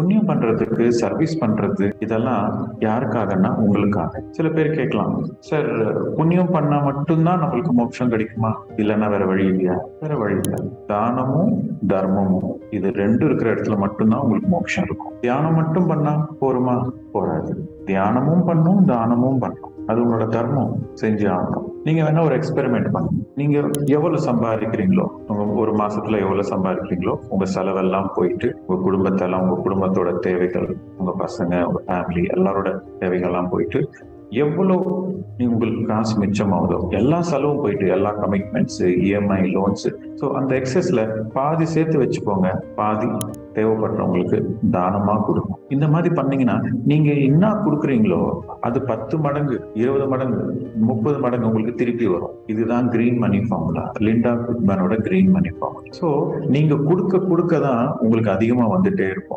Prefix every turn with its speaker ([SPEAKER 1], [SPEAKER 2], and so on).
[SPEAKER 1] புண்ணியம் பண்றதுக்கு சர்வீஸ் பண்றது இதெல்லாம் யாருக்காகன்னா உங்களுக்காக. சில பேர் கேட்கலாம் சார் புண்ணியம் பண்ணா மட்டும்தான் நம்மளுக்கு மோட்சம் கிடைக்குமா? இல்லைன்னா வேற வழி இல்லையா? வேற வழி இல்லை. தானமும் தர்மமும் இது ரெண்டும் இருக்கிற இடத்துல மட்டும்தான் உங்களுக்கு மோட்சம் இருக்கும். தியானம் மட்டும் பண்ணா போருமா? போராது தியானமும் பண்ணும் தானமும் பண்ணும். அது உங்களோட தர்மம். செஞ்சு ஆகணும். நீங்க வேணா ஒரு எக்ஸ்பெரிமெண்ட் பண்ணுங்க. நீங்க எவ்வளவு சம்பாதிக்கிறீங்களோ உங்க ஒரு மாசத்துல எவ்வளவு சம்பாதிக்கிறீங்களோ உங்க செலவெல்லாம் போயிட்டு உங்க குடும்பத்தெல்லாம் உங்க குடும்பத்தோட தேவைகள் உங்க பசங்க உங்க ஃபேமிலி எல்லாரோட தேவைகள்லாம் போயிட்டு எவ்வளவு உங்களுக்கு காசு மிச்சமாகுதோ? எல்லா செலவும் போயிட்டு எல்லா கமிட்மெண்ட்ஸ் இஎம்ஐ லோன்ஸ் ஸோ அந்த எக்ஸஸ்ல பாதி சேர்த்து வச்சுக்கோங்க. பாதி தேவைப்படுறவங்களுக்கு தானமா கொடுக்கும் இந்த மாதிரி பண்ணீங்கன்னா நீங்க என்ன கொடுக்குறீங்களோ அது பத்து மடங்கு இருபது மடங்கு முப்பது மடங்கு உங்களுக்கு திருப்பி வரும். இதுதான் கிரீன் மணி ஃபார்முலா லிண்டா குட்மேனோட கிரீன் மணி ஃபார்முலா ஸோ நீங்க கொடுக்க கொடுக்க தான் உங்களுக்கு அதிகமா வந்துட்டே இருக்கும்.